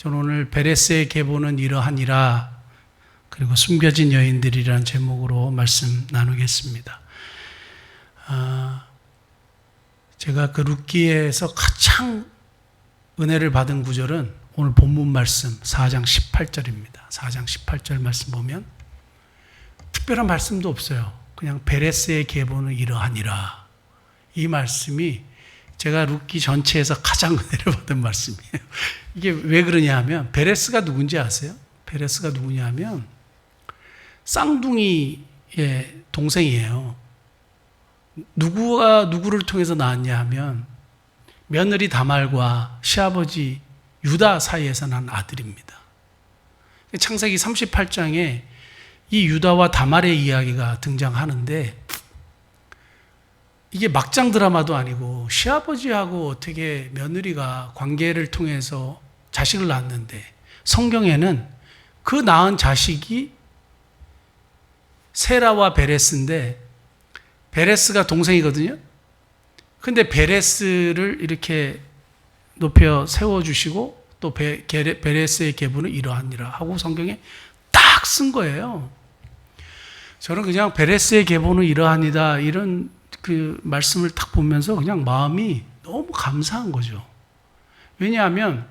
저는 오늘 베레스의 계보는 이러하니라 그리고 숨겨진 여인들이라는 제목으로 말씀 나누겠습니다. 아, 제가 그 룻기에서 가장 은혜를 받은 구절은 오늘 본문 말씀 4장 18절입니다. 4장 18절 말씀 보면 특별한 말씀도 없어요. 그냥 베레스의 계보는 이러하니라. 이 말씀이 제가 룻기 전체에서 가장 은혜를 받은 말씀이에요. 이게 왜 그러냐 하면 베레스가 누군지 아세요? 베레스가 누구냐 하면 쌍둥이의 동생이에요. 누구가 누구를 통해서 낳았냐 하면 며느리 다말과 시아버지 유다 사이에서 난 아들입니다. 창세기 38장에 이 유다와 다말의 이야기가 등장하는데 이게 막장 드라마도 아니고 시아버지하고 어떻게 며느리가 관계를 통해서 자식을 낳았는데 성경에는 그 낳은 자식이 세라와 베레스인데 베레스가 동생이거든요. 근데 베레스를 이렇게 높여 세워 주시고 또 베, 베레스의 계보는 이러하니라 하고 성경에 딱 쓴 거예요. 저는 그냥 베레스의 계보는 이러하니다 이런 그 말씀을 딱 보면서 그냥 마음이 너무 감사한 거죠. 왜냐하면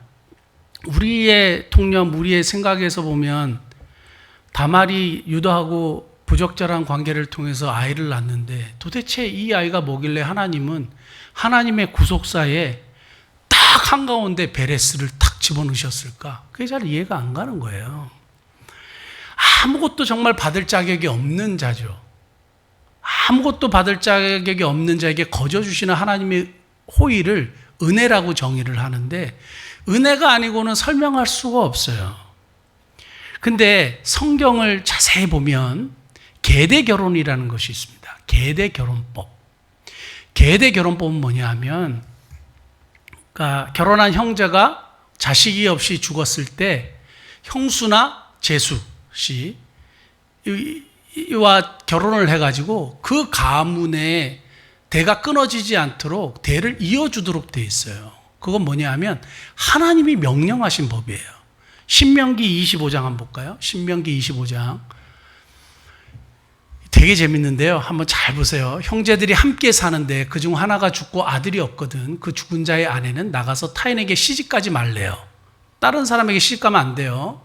우리의 통념, 우리의 생각에서 보면 다말이 유다하고 부적절한 관계를 통해서 아이를 낳는데 도대체 이 아이가 뭐길래 하나님은 하나님의 구속사에 딱 한가운데 베레스를 탁 집어넣으셨을까? 그게 잘 이해가 안 가는 거예요. 아무것도 정말 받을 자격이 없는 자죠. 아무것도 받을 자격이 없는 자에게 거저 주시는 하나님의 호의를 은혜라고 정의를 하는데 은혜가 아니고는 설명할 수가 없어요. 근데 성경을 자세히 보면 계대 결혼이라는 것이 있습니다. 계대 결혼법. 계대 결혼법은 뭐냐 하면 그러니까 결혼한 형제가 자식이 없이 죽었을 때 형수나 제수 씨 와 결혼을 해가지고 그 가문의 대가 끊어지지 않도록 대를 이어주도록 돼 있어요. 그건 뭐냐 하면 하나님이 명령하신 법이에요. 신명기 25장 한번 볼까요? 신명기 25장. 되게 재밌는데요. 한번 잘 보세요. 형제들이 함께 사는데 그 중 하나가 죽고 아들이 없거든. 그 죽은 자의 아내는 나가서 타인에게 시집가지 말래요. 다른 사람에게 시집가면 안 돼요.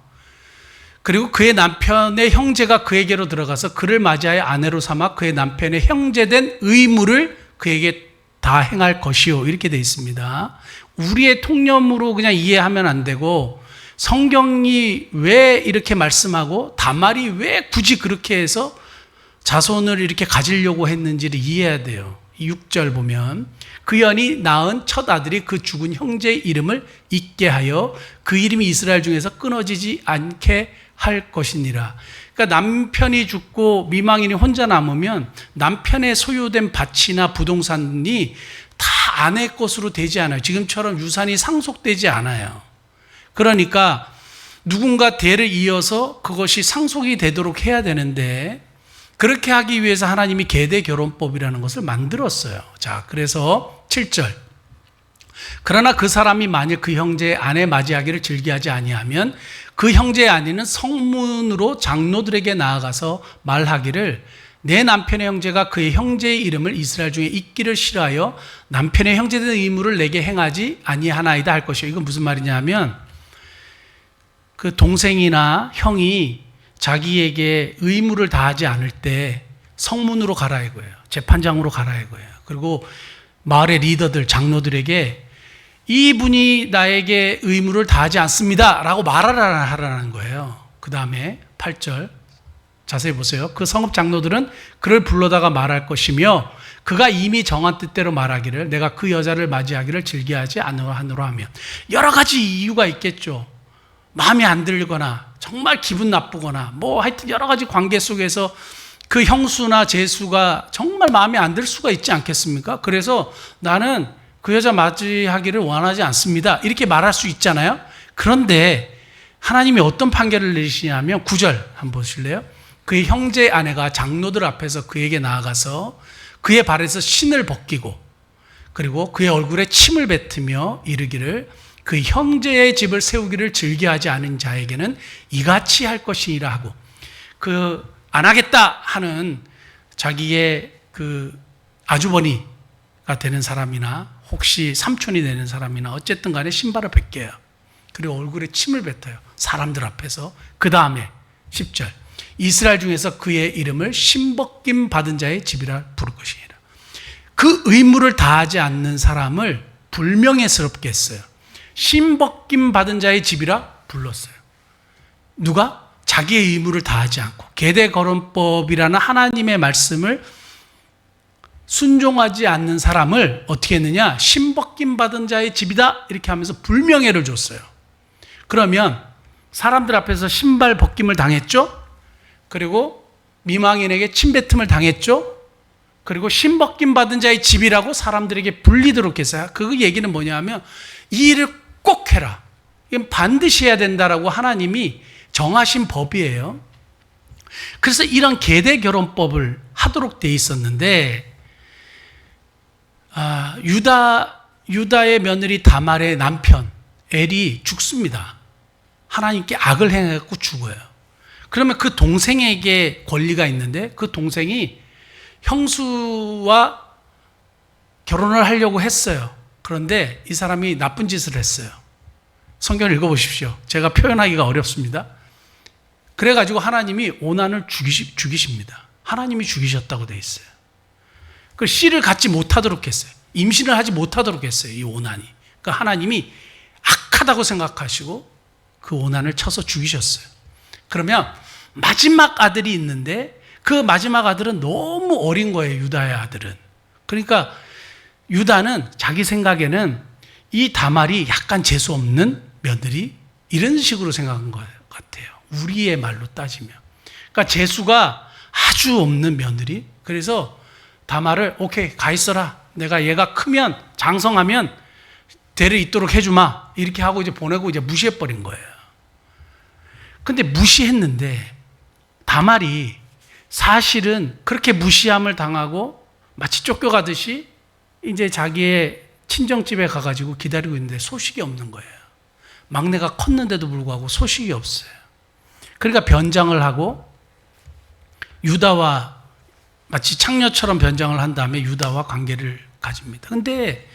그리고 그의 남편의 형제가 그에게로 들어가서 그를 맞이하여 아내로 삼아 그의 남편의 형제된 의무를 그에게 다 행할 것이요. 이렇게 돼 있습니다. 우리의 통념으로 그냥 이해하면 안 되고 성경이 왜 이렇게 말씀하고 다말이 왜 굳이 그렇게 해서 자손을 이렇게 가지려고 했는지를 이해해야 돼요. 6절 보면 그 연이 낳은 첫 아들이 그 죽은 형제의 이름을 잊게 하여 그 이름이 이스라엘 중에서 끊어지지 않게 할 것이니라. 그러니까 남편이 죽고 미망인이 혼자 남으면 남편의 소유된 밭이나 부동산이 다 아내 것으로 되지 않아요. 지금처럼 유산이 상속되지 않아요. 그러니까 누군가 대를 이어서 그것이 상속이 되도록 해야 되는데 그렇게 하기 위해서 하나님이 계대 결혼법이라는 것을 만들었어요. 자, 그래서 7절. 그러나 그 사람이 만일 그 형제의 아내 맞이하기를 즐기하지 아니하면 그 형제의 아내는 성문으로 장로들에게 나아가서 말하기를 내 남편의 형제가 그의 형제의 이름을 이스라엘 중에 잊기를 싫어하여 남편의 형제된 의무를 내게 행하지 아니하나이다 할 것이요. 이건 무슨 말이냐면 그 동생이나 형이 자기에게 의무를 다하지 않을 때 성문으로 가라 이거예요. 재판장으로 가라 이거예요. 그리고 마을의 리더들, 장로들에게 이분이 나에게 의무를 다하지 않습니다. 라고 말하라는 거예요. 그 다음에 8절. 자세히 보세요. 그 성읍 장로들은 그를 불러다가 말할 것이며 그가 이미 정한 뜻대로 말하기를 내가 그 여자를 맞이하기를 즐겨하지 않으라 하면 여러 가지 이유가 있겠죠. 마음에 안 들거나 정말 기분 나쁘거나 뭐 하여튼 여러 가지 관계 속에서 그 형수나 제수가 정말 마음에 안 들 수가 있지 않겠습니까? 그래서 나는 그 여자 맞이하기를 원하지 않습니다. 이렇게 말할 수 있잖아요. 그런데 하나님이 어떤 판결을 내리시냐면 9절 한번 보실래요? 그의 형제 아내가 장로들 앞에서 그에게 나아가서 그의 발에서 신을 벗기고 그리고 그의 얼굴에 침을 뱉으며 이르기를 그 형제의 집을 세우기를 즐겨하지 않은 자에게는 이같이 할 것이라 하고 그 안 하겠다 하는 자기의 그 아주버니 가 되는 사람이나 혹시 삼촌이 되는 사람이나 어쨌든 간에 신발을 벗겨요. 그리고 얼굴에 침을 뱉어요. 사람들 앞에서. 그 다음에 10절. 이스라엘 중에서 그의 이름을 신벗김 받은 자의 집이라 부를 것이니라. 그 의무를 다하지 않는 사람을 불명예스럽게 했어요. 신벗김 받은 자의 집이라 불렀어요. 누가? 자기의 의무를 다하지 않고 계대 거론법이라는 하나님의 말씀을 순종하지 않는 사람을 어떻게 했느냐? 신벗김 받은 자의 집이다 이렇게 하면서 불명예를 줬어요. 그러면 사람들 앞에서 신발 벗김을 당했죠? 그리고 미망인에게 침뱉음을 당했죠? 그리고 신벗김 받은 자의 집이라고 사람들에게 불리도록 했어요. 그 얘기는 뭐냐면 이 일을 꼭 해라. 이건 반드시 해야 된다라고 하나님이 정하신 법이에요. 그래서 이런 계대 결혼법을 하도록 돼 있었는데 아, 유다 유다의 며느리 다말의 남편 엘이 죽습니다. 하나님께 악을 행해갖고 죽어요. 그러면 그 동생에게 권리가 있는데 그 동생이 형수와 결혼을 하려고 했어요. 그런데 이 사람이 나쁜 짓을 했어요. 성경을 읽어보십시오. 제가 표현하기가 어렵습니다. 그래가지고 하나님이 오난을 죽이십니다. 하나님이 죽이셨다고 돼 있어요. 그 씨를 갖지 못하도록 했어요. 임신을 하지 못하도록 했어요. 이 오난이. 그 하나님이 악하다고 생각하시고 그 오난을 쳐서 죽이셨어요. 그러면 마지막 아들이 있는데 그 마지막 아들은 너무 어린 거예요. 유다의 아들은. 그러니까 유다는 자기 생각에는 이 다말이 약간 재수 없는 며느리 이런 식으로 생각한 것 같아요. 우리의 말로 따지면. 그러니까 재수가 아주 없는 며느리. 그래서 다말을 오케이 가 있어라. 내가 얘가 크면 장성하면 대를 잇도록 해주마. 이렇게 하고 이제 보내고 이제 무시해 버린 거예요. 근데 무시했는데 다말이 사실은 그렇게 무시함을 당하고 마치 쫓겨가듯이 이제 자기의 친정집에 가가지고 기다리고 있는데 소식이 없는 거예요. 막내가 컸는데도 불구하고 소식이 없어요. 그러니까 변장을 하고 유다와 마치 창녀처럼 변장을 한 다음에 유다와 관계를 가집니다. 근데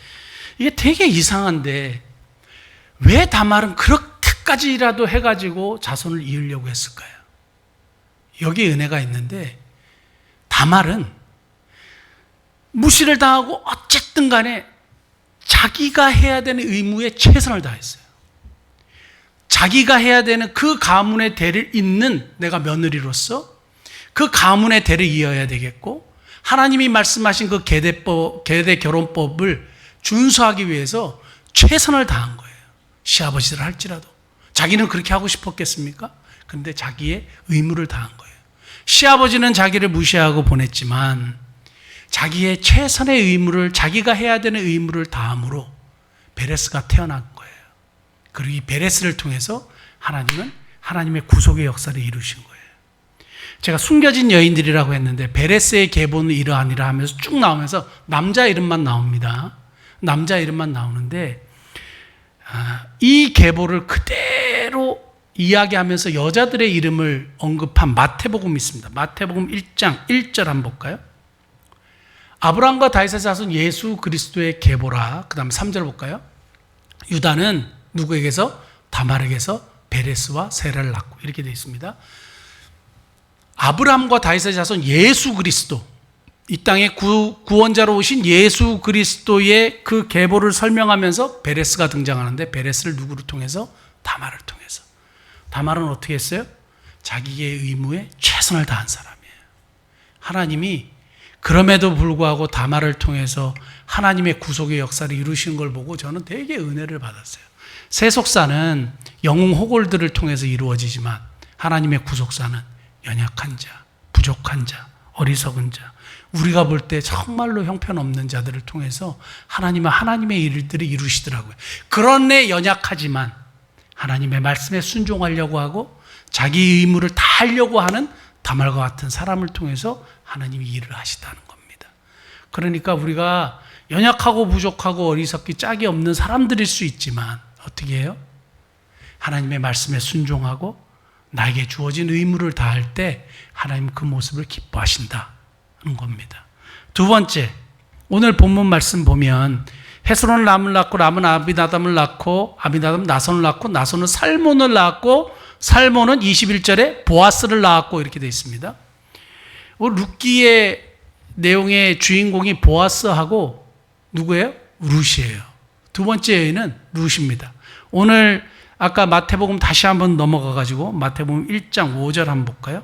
이게 되게 이상한데 왜 다말은 그렇게까지라도 해가지고 자손을 이으려고 했을까요? 여기에 은혜가 있는데 다말은 무시를 당하고 어쨌든 간에 자기가 해야 되는 의무에 최선을 다했어요. 자기가 해야 되는 그 가문의 대를 잇는 내가 며느리로서 그 가문의 대를 이어야 되겠고 하나님이 말씀하신 그 계대법, 계대 결혼법을 준수하기 위해서 최선을 다한 거예요. 시아버지를 할지라도. 자기는 그렇게 하고 싶었겠습니까? 근데 자기의 의무를 다한 거예요. 시아버지는 자기를 무시하고 보냈지만 자기의 최선의 의무를 자기가 해야 되는 의무를 다함으로 베레스가 태어난 거예요. 그리고 이 베레스를 통해서 하나님은 하나님의 구속의 역사를 이루신 거예요. 제가 숨겨진 여인들이라고 했는데 베레스의 계보는 이러하니라 하면서 쭉 나오면서 남자 이름만 나옵니다. 남자 이름만 나오는데 아, 이 계보를 그대로 이야기하면서 여자들의 이름을 언급한 마태복음이 있습니다. 마태복음 1장 1절 한번 볼까요? 아브라함과 다윗의 자손 예수 그리스도의 계보라. 그다음 3절 볼까요? 유다는 누구에게서 다말에게서 베레스와 세라를 낳고 이렇게 되어 있습니다. 아브라함과 다윗의 자손 예수 그리스도 이 땅에 구, 구원자로 오신 예수 그리스도의 그 계보를 설명하면서 베레스가 등장하는데 베레스를 누구를 통해서 다말을 통해서 다말은 어떻게 했어요? 자기의 의무에 최선을 다한 사람이에요. 하나님이 그럼에도 불구하고 다말을 통해서 하나님의 구속의 역사를 이루신 걸 보고 저는 되게 은혜를 받았어요. 세속사는 영웅 호골들을 통해서 이루어지지만 하나님의 구속사는 연약한 자, 부족한 자, 어리석은 자, 우리가 볼 때 정말로 형편없는 자들을 통해서 하나님은 하나님의 일들을 이루시더라고요. 그런데 연약하지만 하나님의 말씀에 순종하려고 하고 자기 의무를 다 하려고 하는 다말과 같은 사람을 통해서 하나님이 일을 하시다는 겁니다. 그러니까 우리가 연약하고 부족하고 어리석기 짝이 없는 사람들일 수 있지만 어떻게 해요? 하나님의 말씀에 순종하고 나에게 주어진 의무를 다할 때 하나님 그 모습을 기뻐하신다는 겁니다. 두 번째, 오늘 본문 말씀 보면 헤스론은 람을 낳고 람은 아비나담을 낳고 아비나담은 나선을 낳고 나선은 살몬을 낳고 살몬은 21절에 보아스를 낳았고 이렇게 되어 있습니다. 루키의 내용의 주인공이 보아스하고 누구예요? 룻이에요. 두 번째 여인은 룻입니다. 오늘 아까 마태복음 다시 한번 넘어가 가지고 마태복음 1장 5절 한번 볼까요?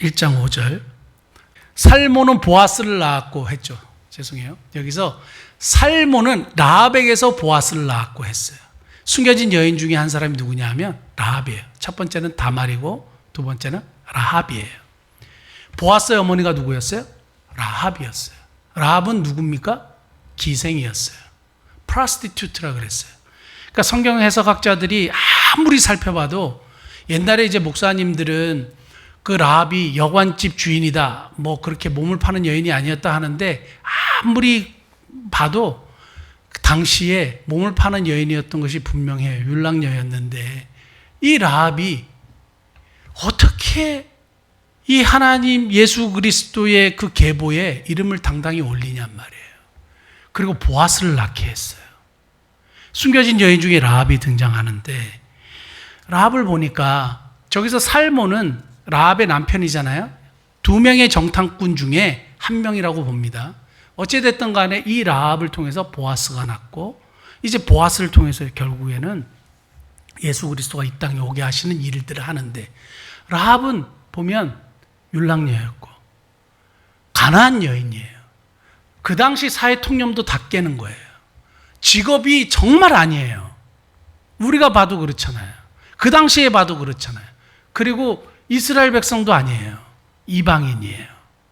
1장 5절. 살모는 보아스를 낳았고 했죠. 죄송해요. 여기서 살모는 라합에게서 보아스를 낳았고 했어요. 숨겨진 여인 중에 한 사람이 누구냐 하면 라합이에요. 첫 번째는 다말이고 두 번째는 라합이에요. 보아스의 어머니가 누구였어요? 라합이었어요. 라합은 누굽니까? 기생이었어요. 프라스티튜트라 그랬어요. 그러니까 성경 해석학자들이 아무리 살펴봐도 옛날에 이제 목사님들은 그 라합이 여관집 주인이다. 뭐 그렇게 몸을 파는 여인이 아니었다 하는데 아무리 봐도 그 당시에 몸을 파는 여인이었던 것이 분명해요. 율랑녀였는데 이 라합이 어떻게 이 하나님 예수 그리스도의 그 계보에 이름을 당당히 올리냔 말이에요. 그리고 보아스를 낳게 했어요. 숨겨진 여인 중에 라합이 등장하는데 라합을 보니까 저기서 살모는 라합의 남편이잖아요. 두 명의 정탐꾼 중에 한 명이라고 봅니다. 어찌됐든 간에 이 라합을 통해서 보아스가 났고 이제 보아스를 통해서 결국에는 예수 그리스도가 이 땅에 오게 하시는 일들을 하는데 라합은 보면 율랑녀였고 가난한 여인이에요. 그 당시 사회 통념도 다 깨는 거예요. 직업이 정말 아니에요. 우리가 봐도 그렇잖아요. 그 당시에 봐도 그렇잖아요. 그리고 이스라엘 백성도 아니에요. 이방인이에요.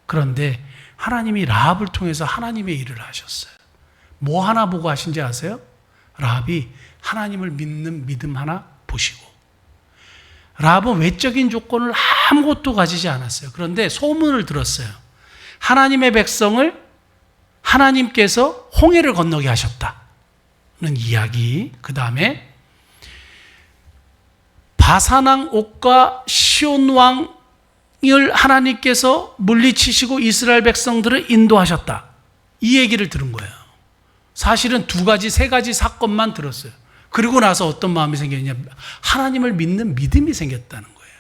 그런데 하나님이 라합을 통해서 하나님의 일을 하셨어요. 뭐 하나 보고 하신지 아세요? 라합이 하나님을 믿는 믿음 하나 보시고 라합은 외적인 조건을 아무것도 가지지 않았어요. 그런데 소문을 들었어요. 하나님의 백성을 하나님께서 홍해를 건너게 하셨다는 이야기. 그 다음에 바사낭 옥과 시온 왕을 하나님께서 물리치시고 이스라엘 백성들을 인도하셨다. 이 얘기를 들은 거예요. 사실은 두 가지, 세 가지 사건만 들었어요. 그리고 나서 어떤 마음이 생겼냐? 하나님을 믿는 믿음이 생겼다는 거예요.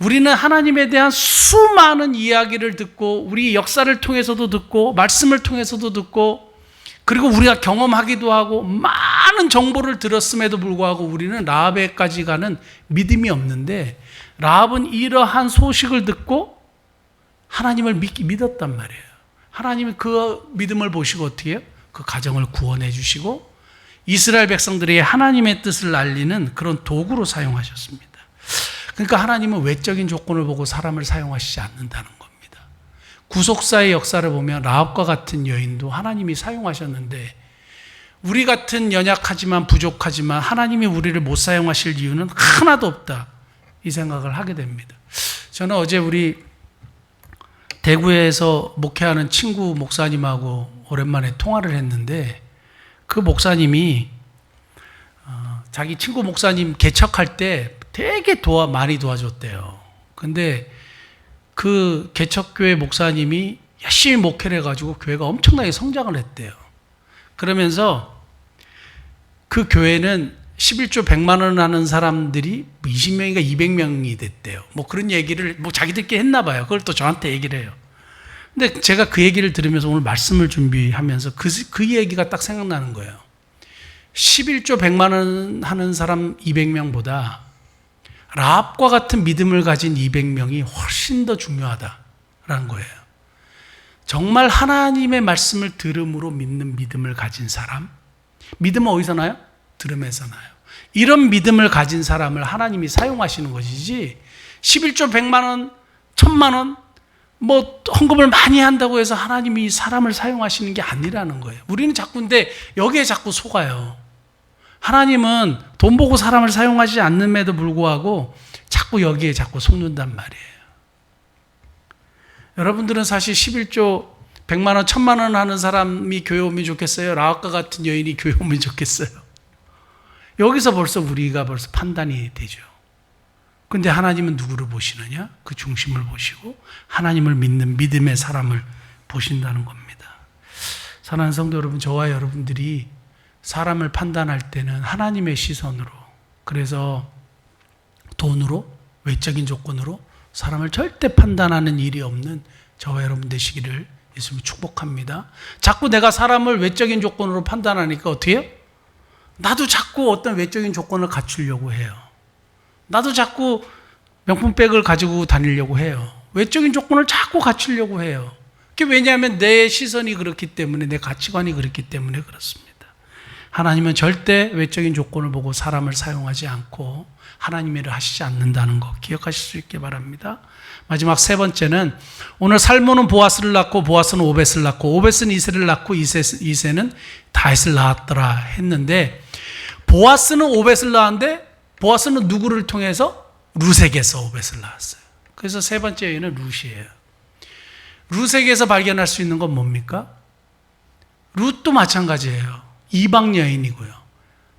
우리는 하나님에 대한 수많은 이야기를 듣고, 우리 역사를 통해서도 듣고, 말씀을 통해서도 듣고, 그리고 우리가 경험하기도 하고, 많은 정보를 들었음에도 불구하고 우리는 라합에까지 가는 믿음이 없는데, 라합은 이러한 소식을 듣고 하나님을 믿, 믿었단 말이에요. 하나님이 그 믿음을 보시고 어떻게 해요? 그 가정을 구원해 주시고, 이스라엘 백성들이 하나님의 뜻을 알리는 그런 도구로 사용하셨습니다. 그러니까 하나님은 외적인 조건을 보고 사람을 사용하시지 않는다는. 구속사의 역사를 보면 라합과 같은 여인도 하나님이 사용하셨는데 우리 같은 연약하지만 부족하지만 하나님이 우리를 못 사용하실 이유는 하나도 없다. 이 생각을 하게 됩니다. 저는 어제 우리 대구에서 목회하는 친구 목사님하고 오랜만에 통화를 했는데 그 목사님이 어, 자기 친구 목사님 개척할 때 되게 도와 많이 도와줬대요. 근데 그 개척교회 목사님이 열심히 목회를 해가지고 교회가 엄청나게 성장을 했대요. 그러면서 그 교회는 11조 100만 원 하는 사람들이 20명인가 200명이 됐대요. 뭐 그런 얘기를 뭐 자기들끼리 했나 봐요. 그걸 또 저한테 얘기를 해요. 근데 제가 그 얘기를 들으면서 오늘 말씀을 준비하면서 그, 그 얘기가 딱 생각나는 거예요. 11조 100만 원 하는 사람 200명보다 라합과 같은 믿음을 가진 200명이 훨씬 더 중요하다라는 거예요. 정말 하나님의 말씀을 들음으로 믿는 믿음을 가진 사람. 믿음은 어디서 나요? 들음에서 나요. 이런 믿음을 가진 사람을 하나님이 사용하시는 것이지 11조 100만 원, 1000만 원, 뭐 헌금을 많이 한다고 해서 하나님이 사람을 사용하시는 게 아니라는 거예요. 우리는 자꾸 근데 여기에 자꾸 속아요. 하나님은 돈 보고 사람을 사용하지 않는에도 불구하고 자꾸 여기에 자꾸 속는단 말이에요. 여러분들은 사실 11조 100만 원, 1000만 원 하는 사람이 교회 오면 좋겠어요? 라합과 같은 여인이 교회 오면 좋겠어요? 여기서 벌써 우리가 벌써 판단이 되죠. 근데 하나님은 누구를 보시느냐? 그 중심을 보시고 하나님을 믿는 믿음의 사람을 보신다는 겁니다. 사랑하는 성도 여러분, 저와 여러분들이 사람을 판단할 때는 하나님의 시선으로 그래서 돈으로 외적인 조건으로 사람을 절대 판단하는 일이 없는 저와 여러분 되시기를 예수님 축복합니다. 자꾸 내가 사람을 외적인 조건으로 판단하니까 어떻게 해요? 나도 자꾸 어떤 외적인 조건을 갖추려고 해요. 나도 자꾸 명품백을 가지고 다니려고 해요. 외적인 조건을 자꾸 갖추려고 해요. 그게 왜냐하면 내 시선이 그렇기 때문에 내 가치관이 그렇기 때문에 그렇습니다. 하나님은 절대 외적인 조건을 보고 사람을 사용하지 않고 하나님의 일을 하시지 않는다는 거 기억하실 수 있게 바랍니다. 마지막 세 번째는 오늘 살모는 보아스를 낳고 보아스는 오벳을 낳고 오벳은 이세를 낳고 이세, 이세는 다윗을 낳았더라 했는데 보아스는 오벳을 낳았는데 보아스는 누구를 통해서 루색에서 오벳을 낳았어요. 그래서 세 번째 여인은 룻이에요. 룻에게서 발견할 수 있는 건 뭡니까? 룻도 마찬가지예요. 이방 여인이고요.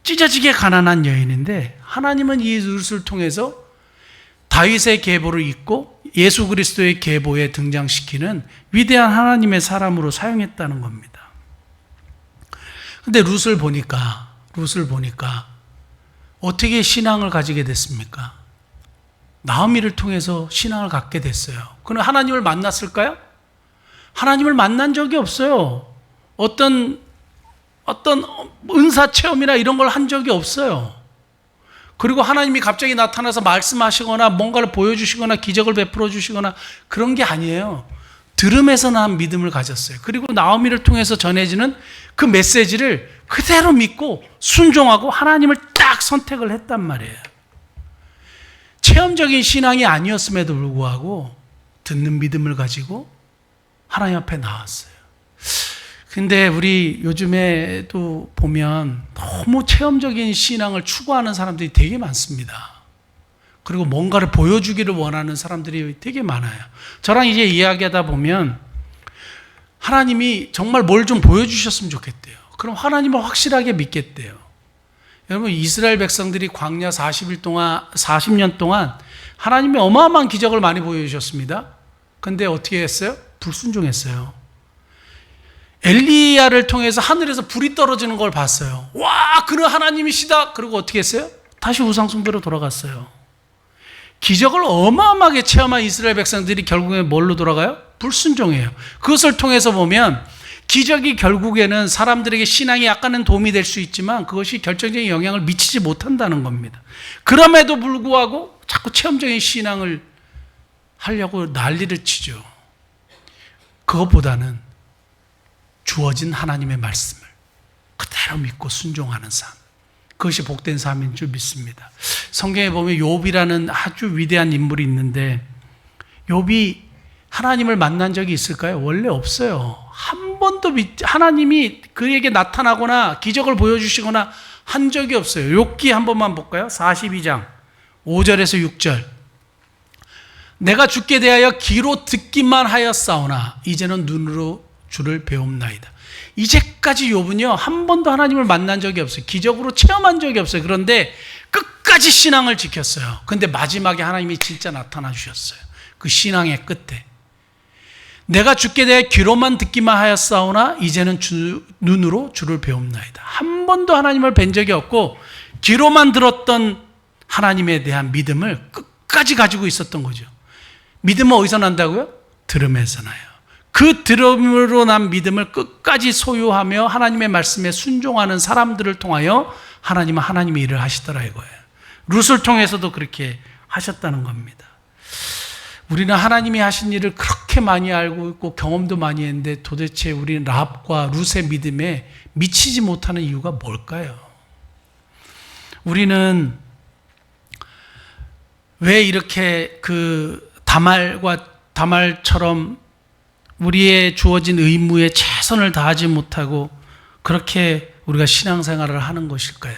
찢어지게 가난한 여인인데 하나님은 이 룻을 통해서 다윗의 계보를 잇고 예수 그리스도의 계보에 등장시키는 위대한 하나님의 사람으로 사용했다는 겁니다. 근데 룻을 보니까 룻을 보니까 어떻게 신앙을 가지게 됐습니까? 나오미를 통해서 신앙을 갖게 됐어요. 그는 하나님을 만났을까요? 하나님을 만난 적이 없어요. 어떤 어떤 은사 체험이나 이런 걸 한 적이 없어요. 그리고 하나님이 갑자기 나타나서 말씀하시거나 뭔가를 보여주시거나 기적을 베풀어 주시거나 그런 게 아니에요. 들음에서 난 믿음을 가졌어요. 그리고 나오미를 통해서 전해지는 그 메시지를 그대로 믿고 순종하고 하나님을 딱 선택을 했단 말이에요. 체험적인 신앙이 아니었음에도 불구하고 듣는 믿음을 가지고 하나님 앞에 나왔어요. 근데 우리 요즘에도 보면 너무 체험적인 신앙을 추구하는 사람들이 되게 많습니다. 그리고 뭔가를 보여주기를 원하는 사람들이 되게 많아요. 저랑 이제 이야기하다 보면 하나님이 정말 뭘 좀 보여주셨으면 좋겠대요. 그럼 하나님을 확실하게 믿겠대요. 여러분, 이스라엘 백성들이 광야 40일 동안, 40년 동안 하나님이 어마어마한 기적을 많이 보여주셨습니다. 근데 어떻게 했어요? 불순종했어요. 엘리야를 통해서 하늘에서 불이 떨어지는 걸 봤어요. 와, 그는 하나님이시다. 그리고 어떻게 했어요? 다시 우상 숭배로 돌아갔어요. 기적을 어마어마하게 체험한 이스라엘 백성들이 결국에 뭘로 돌아가요? 불순종해요. 그것을 통해서 보면 기적이 결국에는 사람들에게 신앙에 약간은 도움이 될 수 있지만 그것이 결정적인 영향을 미치지 못한다는 겁니다. 그럼에도 불구하고 자꾸 체험적인 신앙을 하려고 난리를 치죠. 그것보다는 주어진 하나님의 말씀을 그대로 믿고 순종하는 삶. 그것이 복된 삶인 줄 믿습니다. 성경에 보면 욥이라는 아주 위대한 인물이 있는데 욥이 하나님을 만난 적이 있을까요? 원래 없어요. 한 번도 하나님이 그에게 나타나거나 기적을 보여주시거나 한 적이 없어요. 욥기 한 번만 볼까요? 42장 5절에서 6절. 내가 죽게 대하여 귀로 듣기만 하였사오나 이제는 눈으로 주를 배움나이다. 이제까지 욥은요 한 번도 하나님을 만난 적이 없어요. 기적으로 체험한 적이 없어요. 그런데 끝까지 신앙을 지켰어요. 근데 마지막에 하나님이 진짜 나타나 주셨어요. 그 신앙의 끝에 내가 죽게 대해 귀로만 듣기만 하였사오나 이제는 주, 눈으로 주를 배움나이다. 한 번도 하나님을 뵌 적이 없고 귀로만 들었던 하나님에 대한 믿음을 끝까지 가지고 있었던 거죠. 믿음은 어디서 난다고요? 들음에서 나요. 그 들음으로 난 믿음을 끝까지 소유하며 하나님의 말씀에 순종하는 사람들을 통하여 하나님은 하나님의 일을 하시더라 이거예요. 룻을 통해서도 그렇게 하셨다는 겁니다. 우리는 하나님이 하신 일을 그렇게 많이 알고 있고 경험도 많이 했는데 도대체 우리는 라합과 룻의 믿음에 미치지 못하는 이유가 뭘까요? 우리는 왜 이렇게 그 다말과 다말처럼 우리의 주어진 의무에 최선을 다하지 못하고 그렇게 우리가 신앙생활을 하는 것일까요?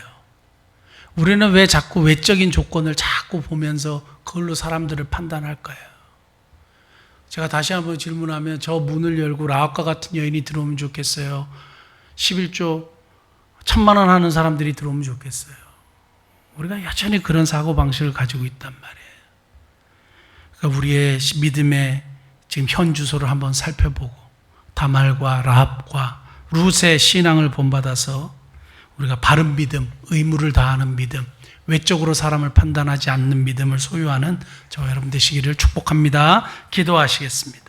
우리는 왜 자꾸 외적인 조건을 자꾸 보면서 그걸로 사람들을 판단할까요? 제가 다시 한번 질문하면 저 문을 열고 라합과 같은 여인이 들어오면 좋겠어요. 11조 천만 원 하는 사람들이 들어오면 좋겠어요. 우리가 여전히 그런 사고 방식을 가지고 있단 말이에요. 그러니까 우리의 믿음의 지금 현 주소를 한번 살펴보고 다말과 라합과 룻의 신앙을 본받아서 우리가 바른 믿음, 의무를 다하는 믿음, 외적으로 사람을 판단하지 않는 믿음을 소유하는 저와 여러분 되시기를 축복합니다. 기도하시겠습니다.